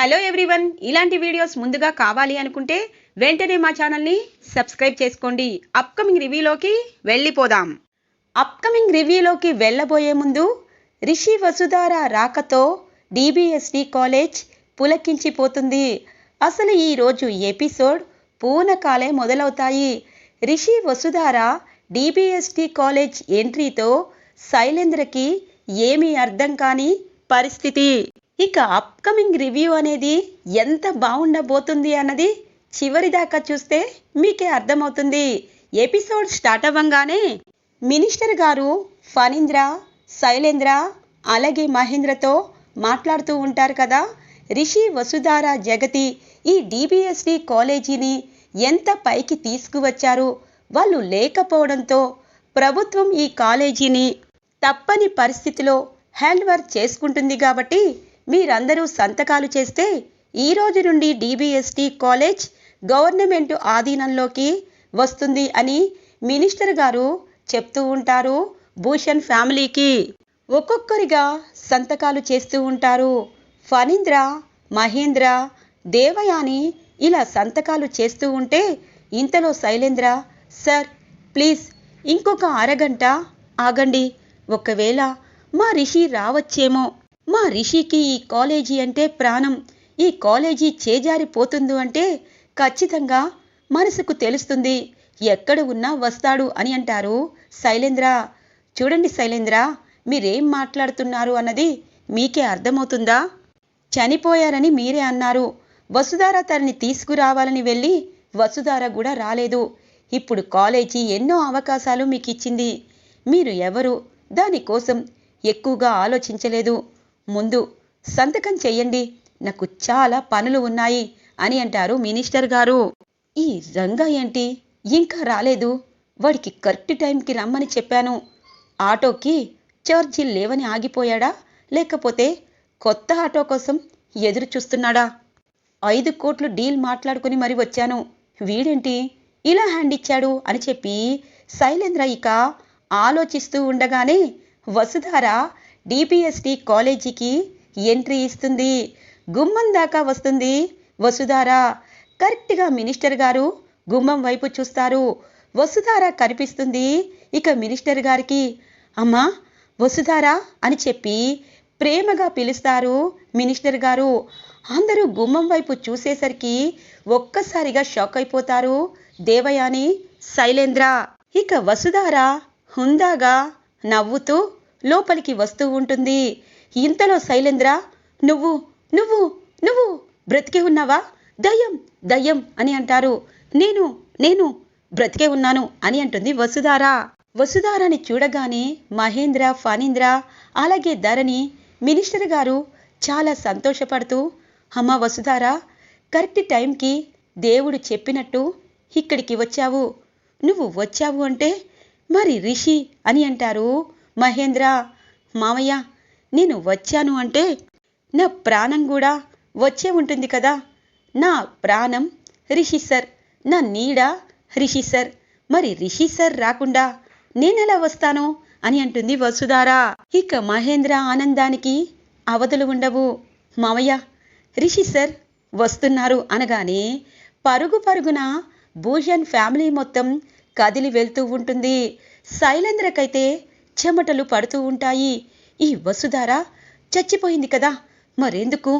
Hello everyone ఇలాంటి videos ముందుగా కావాలి అనుకుంటే వెంటనే మా ఛానల్ని సబ్స్క్రైబ్ చేసుకోండి. అప్కమింగ్ రివ్యూలోకి వెళ్ళిపోదాం. అప్కమింగ్ రివ్యూలోకి వెళ్ళబోయే ముందు రిషి వసుధార రాకతో డిబిఎస్డి కాలేజ్ పులకించిపోతుంది. అసలు ఈరోజు ఎపిసోడ్ పూనకాలే మొదలవుతాయి. రిషి వసుధార డిబిఎస్డి కాలేజ్ ఎంట్రీతో శైలేంద్రకి ఏమీ అర్థం కాని పరిస్థితి. ఇక అప్కమింగ్ రివ్యూ అనేది ఎంత బాగుండబోతుంది అన్నది చివరిదాకా చూస్తే మీకే అర్థమవుతుంది. ఎపిసోడ్ స్టార్ట్ అవ్వంగానే మినిస్టర్ గారు ఫణీంద్ర శైలేంద్ర అలాగే మహేంద్రతో మాట్లాడుతూ ఉంటారు కదా. రిషి వసుధార జగతి ఈ డిబిఎస్డి కాలేజీని ఎంత పైకి తీసుకువచ్చారు? వాళ్ళు లేకపోవడంతో ప్రభుత్వం ఈ కాలేజీని తప్పని పరిస్థితిలో హ్యాండ్వర్ చేసుకుంటుంది కాబట్టి మీరందరూ సంతకాలు చేస్తే ఈ రోజు నుండి డిబిఎస్టి కాలేజ్ గవర్నమెంట్ ఆధీనంలోకి వస్తుంది అని మినిస్టర్ గారు చెప్తూ ఉంటారు భూషణ్ ఫ్యామిలీకి. ఒక్కొక్కరిగా సంతకాలు చేస్తూ ఉంటారు. ఫణీంద్ర మహేంద్ర దేవయాని ఇలా సంతకాలు చేస్తూ ఉంటే ఇంతలో శైలేంద్ర సార్ ప్లీజ్ ఇంకొక అరగంట ఆగండి. ఒకవేళ మా రిషి రావచ్చేమో. మా రిషికి ఈ కాలేజీ అంటే ప్రాణం. ఈ కాలేజీ చేజారిపోతుందో అంటే ఖచ్చితంగా మనసుకు తెలుస్తుంది. ఎక్కడ ఉన్నా వస్తాడు అని అంటారు శైలేంద్ర. చూడండి శైలేంద్ర మీరేం మాట్లాడుతున్నారు అన్నది మీకే అర్థమవుతుందా? చనిపోయారని మీరే అన్నారు. వసుధార తనని తీసుకురావాలని వెళ్ళి వసుధార కూడా రాలేదు. ఇప్పుడు కాలేజీ ఎన్నో అవకాశాలు మీకు ఇచ్చింది మీరు ఎవరు? దానికోసం ఎక్కువగా ఆలోచించలేదు. ముందు సంతకం చెయ్యండి. నాకు చాలా పనులు ఉన్నాయి అని అంటారు మినిస్టర్ గారు. ఈ రంగా ఏంటి? ఇంకా రాలేదు. వాడికి కరెక్ట్ టైంకి రమ్మని చెప్పాను. ఆటోకి చార్జీ లేవని ఆగిపోయాడా? లేకపోతే కొత్త ఆటో కోసం ఎదురు చూస్తున్నాడా? ఐదు కోట్లు డీల్ మాట్లాడుకుని మరి వచ్చాను. వీడేంటి? ఇలా హ్యాండ్ ఇచ్చాడు అని చెప్పి శైలేంద్ర ఇక ఆలోచిస్తూ ఉండగానే వసుధార డిపిఎస్టి కాలేజీకి ఎంట్రీ ఇస్తుంది. గుమ్మం దాకా వస్తుంది. వసుధార కరెక్ట్గా మినిస్టర్ గారు గుమ్మం వైపు చూస్తారు. వసుధార కనిపిస్తుంది. ఇక మినిస్టర్ గారికి అమ్మా వసుధార అని చెప్పి ప్రేమగా పిలుస్తారు మినిస్టర్ గారు. అందరూ గుమ్మం వైపు చూసేసరికి ఒక్కసారిగా షాక్ అయిపోతారు దేవయాని శైలేంద్ర! ఇక వసుధార హుందాగా నవ్వుతూ లోపలికి వస్తూ ఉంటుంది. ఇంతలో శైలేంద్ర నువ్వు నువ్వు నువ్వు బ్రతికే ఉన్నావా? దయ్యం దయ్యం అని అంటారు. నేను నేను బ్రతికే ఉన్నాను అని అంటుంది వసుధార. వసుధారాని చూడగానే మహేంద్ర ఫణీంద్ర అలాగే ధరణి మినిస్టర్ గారు చాలా సంతోషపడుతూ అమ్మ వసుధార కరెక్ట్ టైంకి దేవుడు చెప్పినట్టు ఇక్కడికి వచ్చావు. నువ్వు వచ్చావు అంటే మరి రిషి అని అంటారు. మహేంద్ర మామయ్య నేను వచ్చాను అంటే నా ప్రాణం కూడా వచ్చే ఉంటుంది కదా. నా ప్రాణం రిషి సార్ నా నీడ రిషి సార్. మరి రిషి సార్ రాకుండా నేనెలా వస్తాను అని అంటుంది వసుధార. ఇక మహేంద్ర ఆనందానికి అవధులు ఉండవు. మామయ్య రిషి సార్ వస్తున్నారు అనగానే పరుగు పరుగున భూషణ్ ఫ్యామిలీ మొత్తం కదిలి వెళ్తూ ఉంటుంది. శైలేంద్రకైతే చెమటలు పడుతూ ఉంటాయి. ఈ వసుధార చచ్చిపోయింది కదా. మరెందుకు?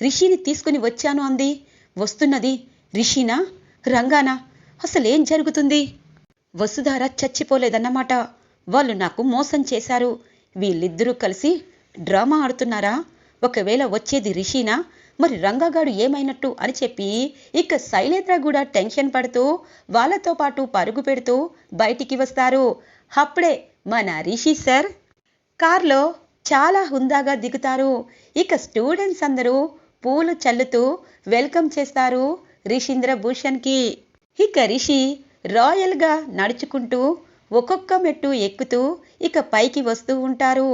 రిషిని తీసుకుని వచ్చాను అంది. వస్తున్నది రిషినా రంగానా? అసలేం జరుగుతుంది? వసుధార చచ్చిపోలేదన్నమాట. వాళ్ళు నాకు మోసం చేశారు. వీళ్ళిద్దరూ కలిసి డ్రామా ఆడుతున్నారా? ఒకవేళ వచ్చేది రిషినా మరి రంగగాడు ఏమైనట్టు అని చెప్పి ఇక శైలేంద్ర కూడా టెన్షన్ పడుతూ వాళ్ళతో పాటు పరుగు పెడుతూ బయటికి వస్తారు. అప్పుడే మన రిషి సార్ కార్లో చాలా హుందాగా దిగుతారు. ఇక స్టూడెంట్స్ అందరూ పూలు చల్లుతూ వెల్కమ్ చేస్తారు రిషీంద్ర భూషణ్కి ఇక రిషి రాయల్గా నడుచుకుంటూ ఒక్కొక్క మెట్టు ఎక్కుతూ ఇక పైకి వస్తూ ఉంటారు.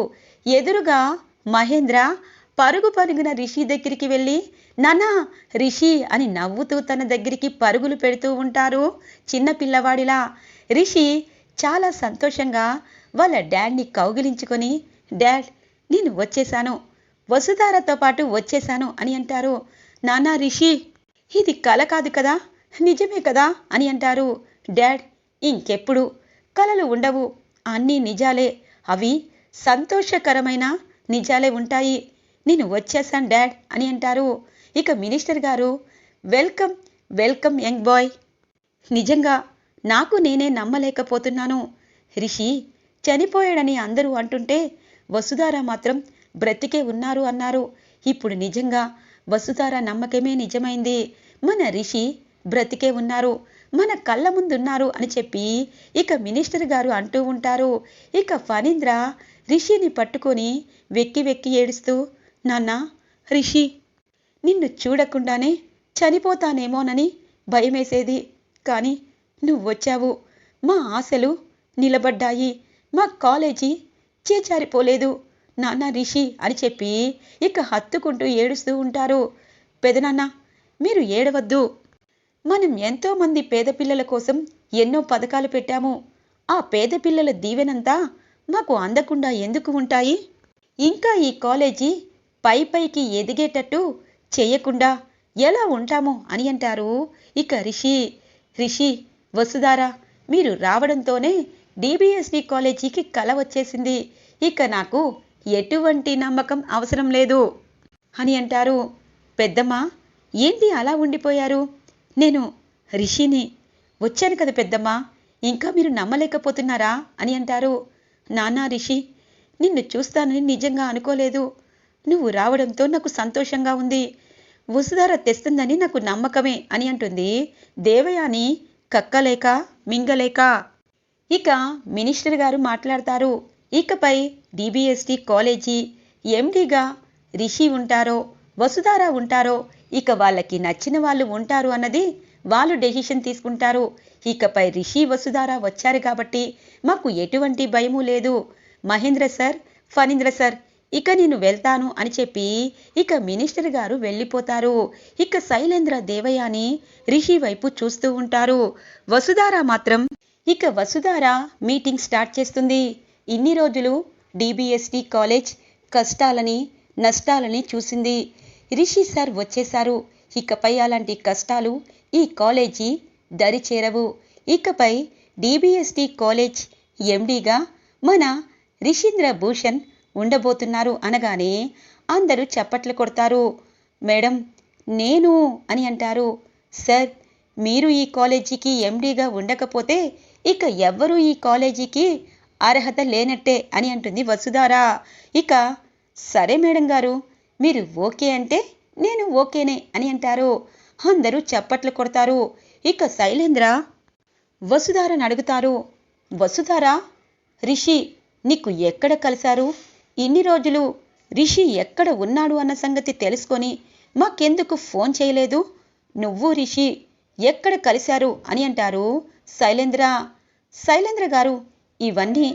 ఎదురుగా మహేంద్ర పరుగు పరుగున రిషి దగ్గరికి వెళ్ళి నానా రిషి అని నవ్వుతూ తన దగ్గరికి పరుగులు పెడుతూ ఉంటారు చిన్న పిల్లవాడిలా. రిషి చాలా సంతోషంగా వాళ్ళ డాడ్ని కౌగిలించుకొని డాడ్ నేను వచ్చేశాను వసుధారతో పాటు వచ్చేశాను అని అంటారు. నానా రిషి ఇది కల కాదు కదా నిజమే కదా అని అంటారు. డాడ్ ఇంకెప్పుడు? కలలు ఉండవు. అన్నీ నిజాలే. అవి సంతోషకరమైన నిజాలే ఉంటాయి. నేను వచ్చేసాను డాడ్ అని అంటారు. ఇక మినిస్టర్ గారు వెల్కమ్ వెల్కమ్ యంగ్ బాయ్. నిజంగా నాకు నేనే నమ్మలేకపోతున్నాను. రిషి చనిపోయాడని అందరూ అంటుంటే వసుధార మాత్రం బ్రతికే ఉన్నారు అన్నారు. ఇప్పుడు నిజంగా వసుధార నమ్మకమే నిజమైంది. మన రిషి బ్రతికే ఉన్నారు. మన కళ్ళ ముందున్నారు అని చెప్పి ఇక మినిస్టర్ గారు అంటూ ఉంటారు. ఇక ఫణీంద్ర రిషిని పట్టుకొని వెక్కి వెక్కి ఏడుస్తూ నాన్న రిషి నిన్ను చూడకుండానే చనిపోతానేమోనని భయమేసేది. కానీ నువ్వు వచ్చావు మా ఆశలు నిలబడ్డాయి. మా కాలేజీ చేచారిపోలేదు నాన్న రిషి అని చెప్పి ఇక హత్తుకుంటూ ఏడుస్తూ ఉంటారు. పెదనాన్న మీరు ఏడవద్దు. మనం ఎంతోమంది పేద పిల్లల కోసం ఎన్నో పథకాలు పెట్టాము. ఆ పేద పిల్లల దీవెనంతా మాకు అందకుండా ఎందుకు ఉంటాయి? ఇంకా ఈ కాలేజీ పై పైకి ఎదిగేటట్టు చేయకుండా ఎలా ఉంటాము అని అంటారు ఇక రిషి. రిషి వసుధారా మీరు రావడంతోనే డిబిఎస్డి కాలేజీకి కల వచ్చేసింది. ఇక నాకు ఎటువంటి నమ్మకం అవసరం లేదు అని అంటారు. పెద్దమ్మ ఏంటి అలా ఉండిపోయారు? నేను రిషిని. వచ్చాను కదా పెద్దమ్మ ఇంకా మీరు నమ్మలేకపోతున్నారా? అని అంటారు. నానా రిషి నిన్ను చూస్తానని నిజంగా అనుకోలేదు. నువ్వు రావడంతో నాకు సంతోషంగా ఉంది. వసుధార తెస్తుందని నాకు నమ్మకమే అని అంటుంది దేవయాని కక్కలేక మింగలేక. ఇక మినిస్టర్ గారు మాట్లాడతారు. ఇకపై డిబిఎస్టి కాలేజీ ఎండిగా రిషి ఉంటారో వసుధార ఉంటారో ఇక వాళ్ళకి నచ్చిన వాళ్ళు ఉంటారు అన్నది వాళ్ళు డెసిషన్ తీసుకుంటారు. ఇకపై రిషి వసుధార వచ్చారు కాబట్టి మాకు ఎటువంటి భయము లేదు. మహేంద్ర సార్ ఫణీంద్ర సార్ ఇక నేను వెళ్తాను అని చెప్పి ఇక మినిస్టర్ గారు వెళ్ళిపోతారు. ఇక శైలేంద్ర దేవయాని రిషి వైపు చూస్తూ ఉంటారు. వసుధార మాత్రం ఇక వసుధార మీటింగ్ స్టార్ట్ చేస్తుంది. ఇన్ని రోజులు డిబిఎస్టి కాలేజ్ కష్టాలని నష్టాలని చూసింది. రిషి సార్ వచ్చేశారు. ఇకపై అలాంటి కష్టాలు ఈ కాలేజీ దరి చేరవు. ఇకపై డిబిఎస్టి కాలేజ్ ఎండిగా మన రిషీంద్ర భూషణ్ ఉండబోతున్నారు అనగానే అందరూ చప్పట్లు కొడతారు. మేడం నేను అని అంటారు. సార్ మీరు ఈ కాలేజీకి ఎండీగా ఉండకపోతే ఇక ఎవ్వరూ ఈ కాలేజీకి అర్హత లేనట్టే అని అంటుంది వసుధారా. ఇక సరే మేడం గారు మీరు ఓకే అంటే నేను ఓకేనే అని అంటారు. అందరూ చప్పట్లు కొడతారు. ఇక శైలేంద్ర వసుధారని అడుగుతారు. వసుధార రిషి నీకు ఎక్కడ కలిశారు? ఇన్ని రోజులు రిషి ఎక్కడ ఉన్నాడు అన్న సంగతి తెలుసుకొని మాకెందుకు ఫోన్ చేయలేదు? నువ్వు రిషి ఎక్కడ కలిశారు అని అంటారు. శైలేంద్ర శైలేంద్ర గారు ఇవన్నీ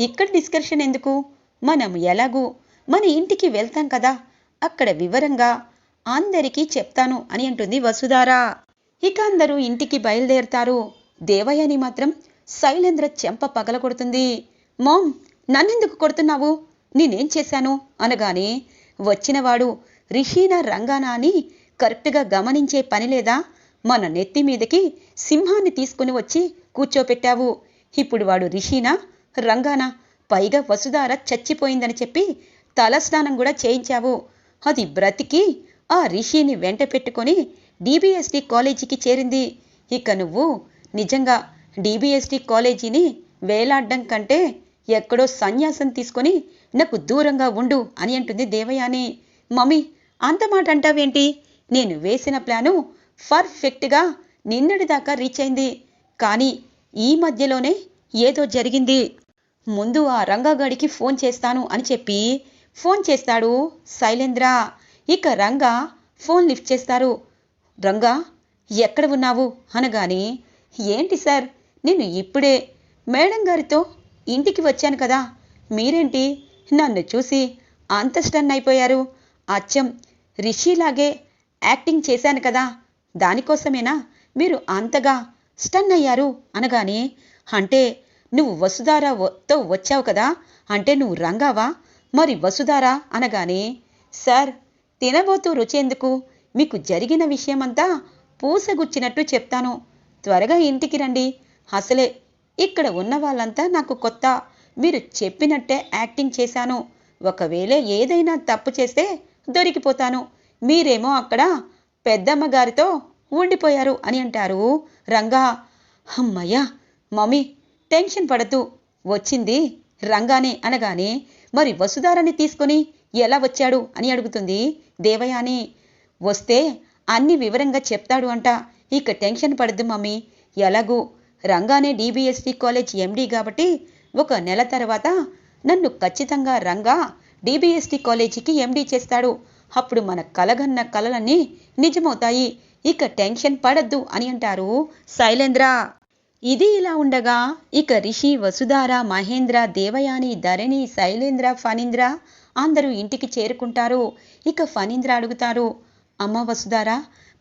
ఇక్కడ డిస్కషన్ ఎందుకు? మనం ఎలాగూ మన ఇంటికి వెళ్తాం కదా అక్కడ వివరంగా అందరికీ చెప్తాను అని అంటుంది వసుధారా. ఇక అందరూ ఇంటికి బయలుదేరుతారు. దేవయ్యని మాత్రం శైలేంద్ర చెంప పగలగొడుతుంది. మామ్ నన్నెందుకు కొడుతున్నావు? నేనేం చేశాను? అనగానే వచ్చినవాడు రిషీనా రంగానా అని కరెక్ట్గా గమనించే పని లేదా? మన నెత్తి మీదకి సింహాన్ని తీసుకుని వచ్చి కూర్చోపెట్టావు. ఇప్పుడు వాడు రిషీనా రంగానా పైగా వసుధార చచ్చిపోయిందని చెప్పి తలస్నానం కూడా చేయించావు. అది బ్రతికి ఆ రిషిని వెంట పెట్టుకొని డిబిఎస్టి కాలేజీకి చేరింది. ఇక నువ్వు నిజంగా డిబిఎస్టి కాలేజీని వేలాడ్డం కంటే ఎక్కడో సన్యాసం తీసుకొని నాకు దూరంగా ఉండు అని అంటుంది దేవయాని. మమ్మీ అంత మాట అంటావేంటి? నేను వేసిన ప్లాను పర్ఫెక్ట్గా నిన్నటి దాకా రీచ్ అయింది. కానీ ఈ మధ్యలోనే ఏదో జరిగింది. ముందు ఆ రంగగాడికి ఫోన్ చేస్తాను అని చెప్పి ఫోన్ చేస్తాడు శైలేంద్ర. ఇక రంగా ఫోన్ లిఫ్ట్ చేస్తారు. రంగా ఎక్కడ ఉన్నావు? అనగాని ఏంటి సార్? నేను ఇప్పుడే మేడం గారితో ఇంటికి వచ్చాను కదా. మీరేంటి? నన్ను చూసి అంత స్టన్ అయిపోయారు. అచ్చం రిషిలాగే యాక్టింగ్ చేశాను కదా. దానికోసమేనా? మీరు అంతగా స్టన్ అయ్యారు అనగానే అంటే నువ్వు వసుధారాతో వచ్చావు కదా అంటే నువ్వు రంగావా? మరి వసుధారా అనగానే సార్ తినబోతూ రుచేందుకు మీకు జరిగిన విషయమంతా పూసగుచ్చినట్టు చెప్తాను. త్వరగా ఇంటికి రండి. అసలే ఇక్కడ ఉన్న వాళ్ళంతా నాకు కొత్త మీరు చెప్పినట్టే యాక్టింగ్ చేశాను. ఒకవేళ ఏదైనా తప్పు చేస్తే దొరికిపోతాను. మీరేమో అక్కడ పెద్దమ్మ గారితో ఉండిపోయారు అని అంటారు రంగా. అమ్మయ్యా మమ్మీ టెన్షన్ పడద్దు వచ్చింది రంగానే అనగానే మరి వసుధారాన్ని తీసుకొని ఎలా వచ్చాడు అని అడుగుతుంది దేవయాని. వస్తే అన్ని వివరంగా చెప్తాడు అంట. ఇక టెన్షన్ పడద్దు మమ్మీ. ఎలాగూ? రంగానే డీబీఎస్టీ కాలేజ్ ఎండీ కాబట్టి ఒక నెల తర్వాత నన్ను ఖచ్చితంగా రంగా డీబీఎస్టీ కాలేజీకి ఎండీ చేస్తాడు. అప్పుడు మన కలగన్న కలలన్నీ నిజమవుతాయి. ఇక టెన్షన్ పడద్దు అని అంటారు శైలేంద్ర. ఇది ఇలా ఉండగా ఇక రిషి వసుధార మహేంద్ర దేవయాని ధరణి శైలేంద్ర ఫణీంద్ర అందరూ ఇంటికి చేరుకుంటారు. ఇక ఫణీంద్ర అడుగుతారు అమ్మ వసుధార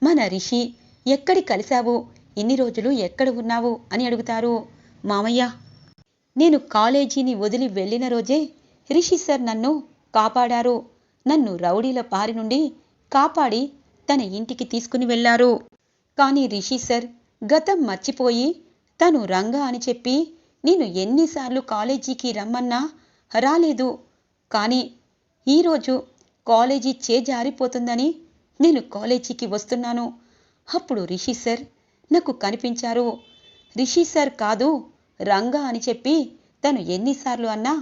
మన రిషి ఎక్కడి కలిశావు? ఇన్ని రోజులు ఎక్కడ ఉన్నావు? అని అడుగుతారు. మామయ్య నేను కాలేజీని వదిలి వెళ్ళిన రోజే రిషి సార్ నన్ను కాపాడారు. నన్ను రౌడీల పారి నుండి కాపాడి తన ఇంటికి తీసుకుని వెళ్ళారు. కానీ రిషి సార్ గతం మర్చిపోయి తను రంగా అని చెప్పి నేను ఎన్నిసార్లు కాలేజీకి రమ్మన్నా రాలేదు. కానీ ఈరోజు కాలేజీ చేజారిపోతుందని నేను కాలేజీకి వస్తున్నాను. అప్పుడు రిషి సార్ నాకు కనిపించారు. రిషి సార్ కాదు రంగా అని చెప్పి తను ఎన్నిసార్లు అన్నా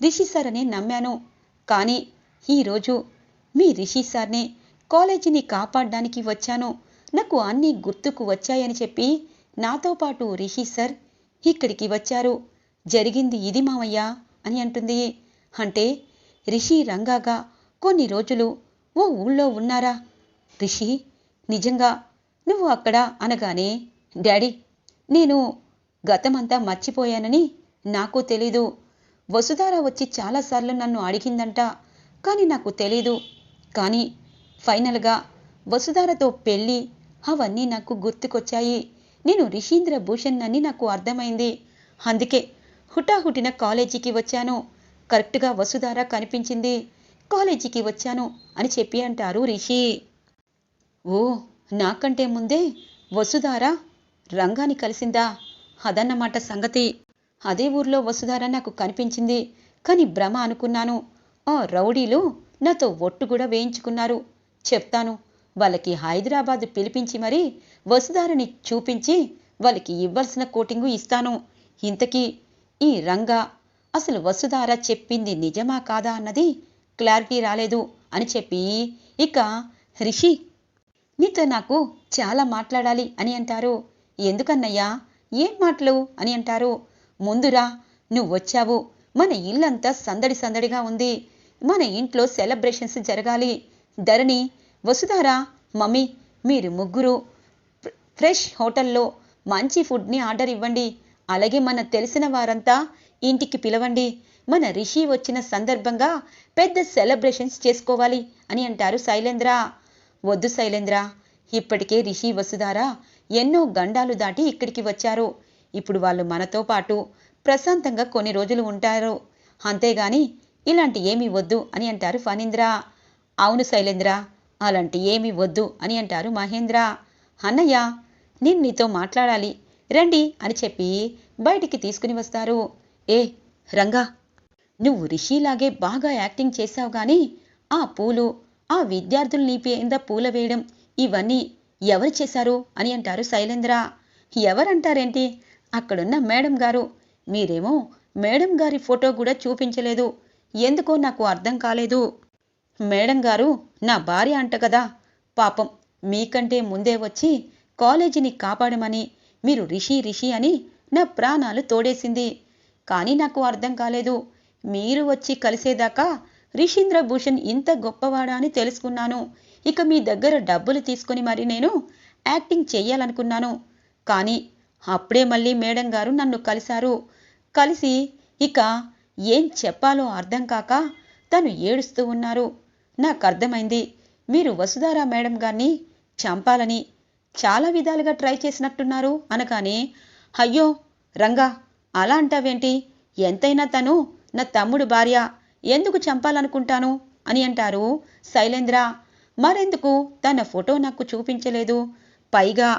రిషి సార్ అని నమ్మాను. కానీ ఈరోజు మీ రిషి సార్నే కాలేజీని కాపాడడానికి వచ్చాను. నాకు అన్నీ గుర్తుకు వచ్చాయని చెప్పి నాతో పాటు రిషి సార్ ఇక్కడికి వచ్చారు. జరిగింది ఇది మామయ్య అని అంటుంది. అంటే రిషి రంగాగా కొన్ని రోజులు ఓ ఊళ్ళో ఉన్నారా? రిషి నిజంగా నువ్వు అక్కడ అనగానే డాడీ నేను గతమంతా మర్చిపోయానని నాకు తెలీదు. వసుధార వచ్చి చాలాసార్లు నన్ను అడిగిందంట. కానీ నాకు తెలీదు. కానీ ఫైనల్గా వసుధారతో పెళ్ళి అవన్నీ నాకు గుర్తుకొచ్చాయి. నేను రిషీంద్ర భూషణ్ అని నాకు అర్థమైంది. అందుకే హుటాహుటిన కాలేజీకి వచ్చాను. కరెక్ట్గా వసుధార కనిపించింది. కాలేజీకి వచ్చాను అని చెప్పి అంటారు రిషి. ఓ నాకంటే ముందే వసుధార రంగాని కలిసిందా? అదన్నమాట సంగతి. అదే ఊర్లో వసుధార నాకు కనిపించింది. కానీ భ్రమ అనుకున్నాను. ఆ రౌడీలు నాతో ఒట్టు కూడా వేయించుకున్నారు. చెప్తాను వాళ్ళకి హైదరాబాద్ పిలిపించి మరీ వసుధారని చూపించి వాళ్ళకి ఇవ్వాల్సిన కోటింగు ఇస్తాను. ఇంతకీ ఈ రంగా అసలు వసుధార చెప్పింది నిజమా కాదా అన్నది క్లారిటీ రాలేదు అని చెప్పి ఇక రిషి నీతో నాకు చాలా మాట్లాడాలి అని అంటారు. ఎందుకన్నయ్యా ఏం మాటలు అని అంటారు. ముందురా నువ్వు వచ్చావు మన ఇల్లంతా సందడి సందడిగా ఉంది. మన ఇంట్లో సెలబ్రేషన్స్ జరగాలి. ధరణి వసుధారా మమ్మీ మీరు ముగ్గురు ఫ్రెష్ హోటల్లో మంచి ఫుడ్ని ఆర్డర్ ఇవ్వండి. అలాగే మన తెలిసిన వారంతా ఇంటికి పిలవండి. మన రిషి వచ్చిన సందర్భంగా పెద్ద సెలబ్రేషన్స్ చేసుకోవాలి అని అంటారు శైలేంద్ర. వద్దు శైలేంద్ర ఇప్పటికే రిషి వసుధార ఎన్నో గండాలు దాటి ఇక్కడికి వచ్చారు. ఇప్పుడు వాళ్ళు మనతో పాటు ప్రశాంతంగా కొన్ని రోజులు ఉంటారు. అంతేగాని ఇలాంటి ఏమీ వద్దు అని అంటారు ఫణీంద్ర. అవును శైలేంద్ర అలాంటి ఏమీ వద్దు అని అంటారు మహేంద్ర. అన్నయ్య నేను నీతో మాట్లాడాలి రండి అని చెప్పి బయటికి తీసుకుని వస్తారు. ఏ రంగా నువ్వు రిషిలాగే బాగా యాక్టింగ్ చేశావు గాని ఆ పూలు ఆ విద్యార్థులు నీపేంద పూల వేయడం ఇవన్నీ ఎవరు చేశారు అని అంటారు శైలేంద్ర. ఎవరంటారేంటి? అక్కడున్న మేడం గారు. మీరేమో మేడం గారి ఫోటో కూడా చూపించలేదు. ఎందుకో నాకు అర్థం కాలేదు. మేడం గారు నా భార్య అంట కదా. పాపం మీకంటే ముందే వచ్చి కాలేజీని కాపాడమని మీరు రిషి రిషి అని నా ప్రాణాలు తోడేసింది. కానీ నాకు అర్థం కాలేదు. మీరు వచ్చి కలిసేదాకా రిషీంద్ర భూషణ్ ఇంత గొప్పవాడా అని తెలుసుకున్నాను. ఇక మీ దగ్గర డబ్బులు తీసుకుని మరి నేను యాక్టింగ్ చెయ్యాలనుకున్నాను. కానీ అప్పుడే మళ్ళీ మేడం గారు నన్ను కలిశారు. కలిసి ఇక ఏం చెప్పాలో అర్థం కాక తను ఏడుస్తూ ఉన్నారు. నాకు అర్థమైంది. మీరు వసుధారా మేడం గారిని చంపాలని చాలా విధాలుగా ట్రై చేసినట్టున్నారు అనగానే అయ్యో రంగా అలా అంటావేంటి? ఎంతైనా తను నా తమ్ముడు భార్య. ఎందుకు చంపాలనుకుంటాను? అని అంటారు శైలేంద్ర. మరెందుకు? తన ఫోటో నాకు చూపించలేదు. పైగా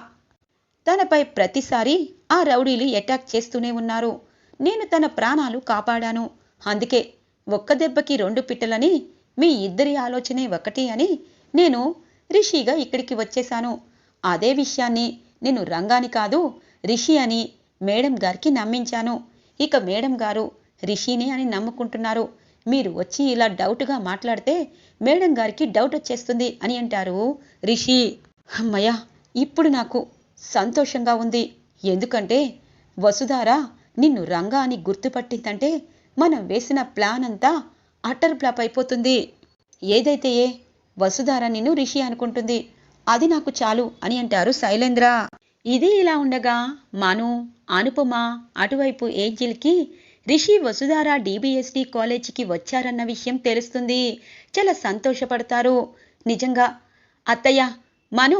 తనపై ప్రతిసారి ఆ రౌడీలు అటాక్ చేస్తూనే ఉన్నారు. నేను తన ప్రాణాలు కాపాడాను. అందుకే ఒక్క దెబ్బకి రెండు పిట్టలని మీ ఇద్దరి ఆలోచనే ఒకటి అని నేను రిషిగా ఇక్కడికి వచ్చేశాను. అదే విషయాన్ని నేను రంగాని కాదు రిషి అని మేడం గారికి నమ్మించాను. ఇక మేడం గారు రిషిని అని నమ్ముకుంటున్నారు. మీరు వచ్చి ఇలా డౌట్గా మాట్లాడితే మేడం గారికి డౌట్ వచ్చేస్తుంది అని అంటారు రిషి. అమ్మయ్య ఇప్పుడు నాకు సంతోషంగా ఉంది. ఎందుకంటే వసుధారా నిన్ను రంగా అని గుర్తుపట్టిందంటే మనం వేసిన ప్లాన్ అంతా అటర్ ఫ్లాప్ అయిపోతుంది. ఏదైతే ఏ వసుధార నిన్ను రిషి అనుకుంటుంది అది నాకు చాలు అని అంటారు శైలేంద్ర. ఇది ఇలా ఉండగా మను అనుపమ అటువైపు ఏంజిల్కి రిషి వసుధార డిబిఎస్డి కాలేజీకి వచ్చారన్న విషయం తెలుస్తుంది. చాలా సంతోషపడతారు. నిజంగా అత్తయ్య మను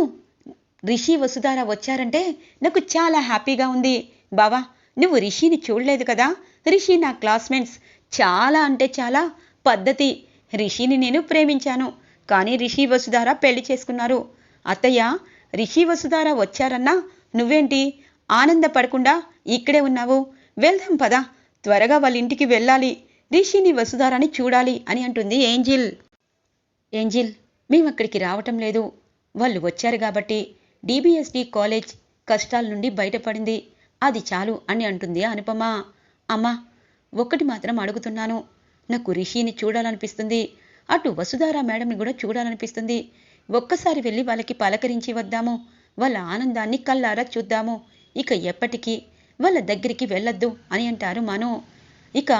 రిషి వసుధార వచ్చారంటే నాకు చాలా హ్యాపీగా ఉంది. బావా నువ్వు రిషిని చూడలేదు కదా? రిషి నా క్లాస్మేట్స్. చాలా అంటే చాలా పద్ధతి. రిషిని నేను ప్రేమించాను. కానీ రిషి వసుధార పెళ్ళి చేసుకున్నారు. అత్తయ్య రిషి వసుధార వచ్చారన్నా నువ్వేంటి? ఆనందపడకుండా ఇక్కడే ఉన్నావు. వెళ్దాం పదా. త్వరగా వాళ్ళ ఇంటికి వెళ్ళాలి. రిషిని వసుధారాని చూడాలి అని అంటుంది ఏంజిల్. ఏంజిల్ మేము అక్కడికి రావటం లేదు. వాళ్ళు వచ్చారు కాబట్టి డిబిఎస్డి కాలేజ్ కష్టాల నుండి బయటపడింది. అది చాలు అని అంటుంది అనుపమ. అమ్మా ఒక్కటి మాత్రం అడుగుతున్నాను. నాకు రిషిని చూడాలనిపిస్తుంది. అటు వసుధార మేడంని కూడా చూడాలనిపిస్తుంది. ఒక్కసారి వెళ్ళి వాళ్ళకి పలకరించి వద్దాము. వాళ్ళ ఆనందాన్ని కల్లారా చూద్దాము. ఇక ఎప్పటికీ వాళ్ళ దగ్గరికి వెళ్ళొద్దు అని అంటారు మను. ఇక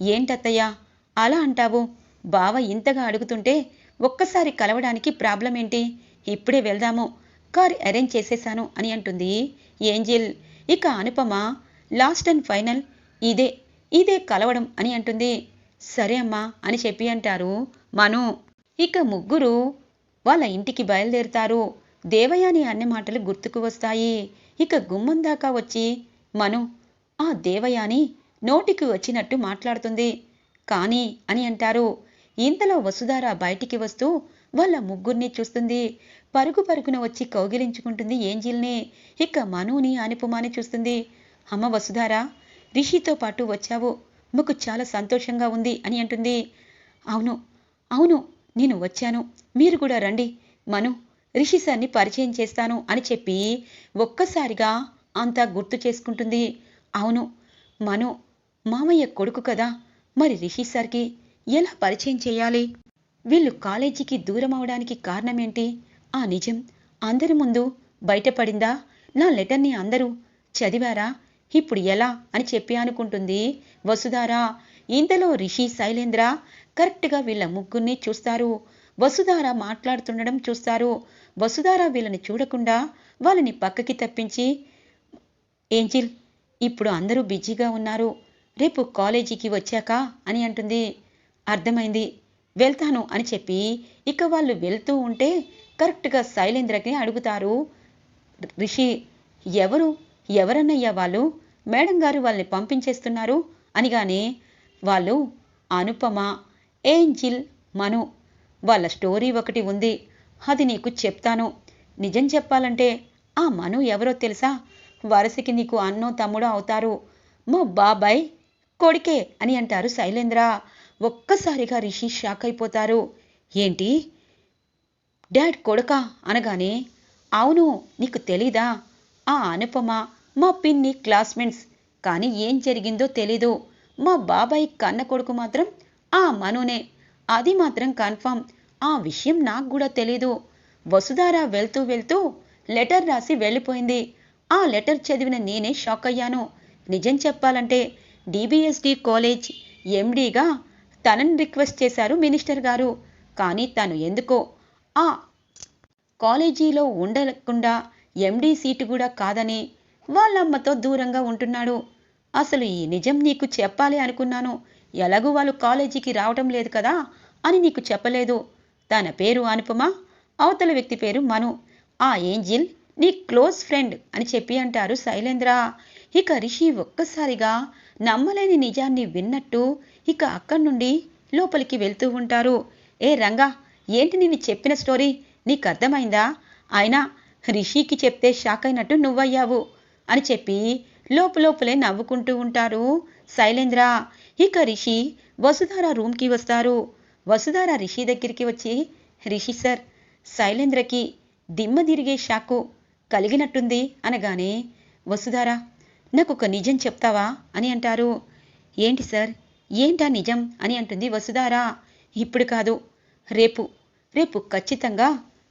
ఏంటత్తయ్యా అలా అంటావు? బావ ఇంతగా అడుగుతుంటే ఒక్కసారి కలవడానికి ప్రాబ్లం ఏంటి ఇప్పుడే వెళ్దాము. కార్ అరేంజ్ చేసేశాను అని అంటుంది ఏంజిల్. ఇక అనుపమ లాస్ట్ అండ్ ఫైనల్ ఇదే ఇదే కలవడం అని అంటుంది. సరే అమ్మా అని చెప్పి అంటారు మను. ఇక ముగ్గురు వాళ్ళ ఇంటికి బయలుదేరుతారు. దేవయాని అన్ని మాటలు గుర్తుకు వస్తాయి. ఇక గుమ్మం దాకా వచ్చి మను ఆ దేవయాని నోటికి వచ్చినట్టు మాట్లాడుతుంది. కానీ అని అంటారు. ఇంతలో వసుధార బయటికి వస్తూ వాళ్ళ ముగ్గురిని చూస్తుంది. పరుగు పరుగున వచ్చి కౌగిలించుకుంటుంది ఏంజిల్నే. ఇక మనుని అనుపమాని చూస్తుంది. అమ్మ వసుధారా రిషితో పాటు వచ్చావు. మాకు చాలా సంతోషంగా ఉంది అని అంటుంది. అవును అవును నేను వచ్చాను. మీరు కూడా రండి. మను రిషి సార్ని పరిచయం చేస్తాను అని చెప్పి ఒక్కసారిగా అంతా గుర్తు చేసుకుంటుంది. అవును మను మామయ్య కొడుకు కదా. మరి రిషి సార్కి ఎలా పరిచయం చేయాలి? వీళ్ళు కాలేజీకి దూరం అవడానికి కారణమేంటి? ఆ నిజం. అందరి ముందు బయటపడిందా? నా లెటర్ని అందరూ చదివారా? ఇప్పుడు ఎలా అని చెప్పి అనుకుంటుంది వసుధారా. ఇంతలో రిషి శైలేంద్ర కరెక్ట్గా వీళ్ళ ముగ్గురిని చూస్తారు. వసుధార మాట్లాడుతుండడం చూస్తారు. వసుధార వీళ్ళని చూడకుండా వాళ్ళని పక్కకి తప్పించి ఏంజిల్ ఇప్పుడు అందరూ బిజీగా ఉన్నారు. రేపు కాలేజీకి వచ్చాక అని అంటుంది. అర్థమైంది. వెళ్తాను అని చెప్పి ఇక వాళ్ళు వెళ్తూ ఉంటే కరెక్ట్గా శైలేంద్రకి అడుగుతారు. రిషి ఎవరు? ఎవరన్నయ్యా వాళ్ళు? మేడం గారు వాళ్ళని పంపించేస్తున్నారు అనిగానే వాళ్ళు అనుపమ ఏంజిల్ మను వాళ్ళ స్టోరీ ఒకటి ఉంది. అది నీకు చెప్తాను. నిజం చెప్పాలంటే ఆ మను ఎవరో తెలుసా? వరసకి నీకు అన్నో తమ్ముడో అవుతారు. మా బాబాయ్ కొడుకే అని అంటారు శైలేంద్ర. ఒక్కసారిగా రిషి షాక్ అయిపోతారు. ఏంటి? డాడ్ కొడుకా అనగానే అవును నీకు తెలీదా? ఆ అనుపమ మా పిన్ని క్లాస్మేట్స్. కానీ ఏం జరిగిందో తెలీదు. మా బాబాయ్ కన్న కొడుకు మాత్రం ఆ మనునే. అది మాత్రం కన్ఫర్మ్ ఆ విషయం నాకు కూడా తెలీదు. వసుధార వెళ్తూ వెళ్తూ లెటర్ రాసి వెళ్ళిపోయింది. ఆ లెటర్ చదివిన నేనే షాక్ అయ్యాను. నిజం చెప్పాలంటే డిబిఎస్డి కాలేజ్ ఎండీగా తనని రిక్వెస్ట్ చేశారు మినిస్టర్ గారు. కానీ తను ఎందుకో ఆ కాలేజీలో ఉండకుండా ఎండీ సీటు కూడా కాదని వాళ్ళమ్మతో దూరంగా ఉంటున్నాడు. అసలు ఈ నిజం నీకు చెప్పాలి అనుకున్నాను. ఎలాగూ వాళ్ళు కాలేజీకి రావటం లేదు కదా అని నీకు చెప్పలేదు. తన పేరు అనుపమ అవతల వ్యక్తి పేరు మను. ఆ ఏంజిల్ నీ క్లోజ్ ఫ్రెండ్ అని చెప్పి అంటారు శైలేంద్ర. ఇక రిషి ఒక్కసారిగా నమ్మలేని నిజాన్ని విన్నట్టు ఇక అక్కడి నుండి లోపలికి వెళ్తూ ఉంటారు. ఏ రంగా ఏంటి నేను చెప్పిన స్టోరీ? నీకు అర్థమైందా అయినా రిషికి చెప్తే షాక్ అయినట్టు నువ్వయ్యావు అని చెప్పి లోపలోపలే నవ్వుకుంటూ ఉంటారు శైలేంద్ర. ఇక రిషి వసుధార రూమ్కి వస్తారు. వసుధార రిషి దగ్గరికి వచ్చి రిషి సార్ శైలేంద్రకి దిమ్మ తిరిగే షాకు కలిగినట్టుంది అనగానే వసుధార నాకు ఒక నిజం చెప్తావా? అని అంటారు. ఏంటి సార్? ఏంటా నిజం? అని అంటుంది వసుధార. ఇప్పుడు కాదు రేపు రేపు ఖచ్చితంగా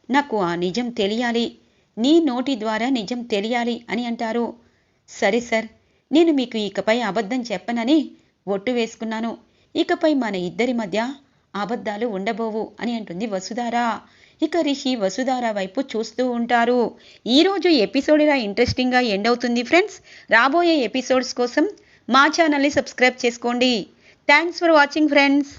నాకు ఆ నిజం తెలియాలి. నీ నోటి ద్వారా నిజం తెలియాలి అని అంటారు. సరే సార్ నేను మీకు ఇకపై అబద్ధం చెప్పనని ఒట్టు వేసుకున్నాను. ఇకపై మన ఇద్దరి మధ్య అబద్ధాలు ఉండబోవు అని అంటుంది వసుధార. ఇక రిషి వసుధార వైపు చూస్తూ ఉంటారు. ఈరోజు ఎపిసోడ్ ఇలా ఇంట్రెస్టింగ్గా ఎండ్ అవుతుంది ఫ్రెండ్స్. రాబోయే ఎపిసోడ్స్ కోసం మా ఛానల్ని సబ్స్క్రైబ్ చేసుకోండి. Thanks for watching friends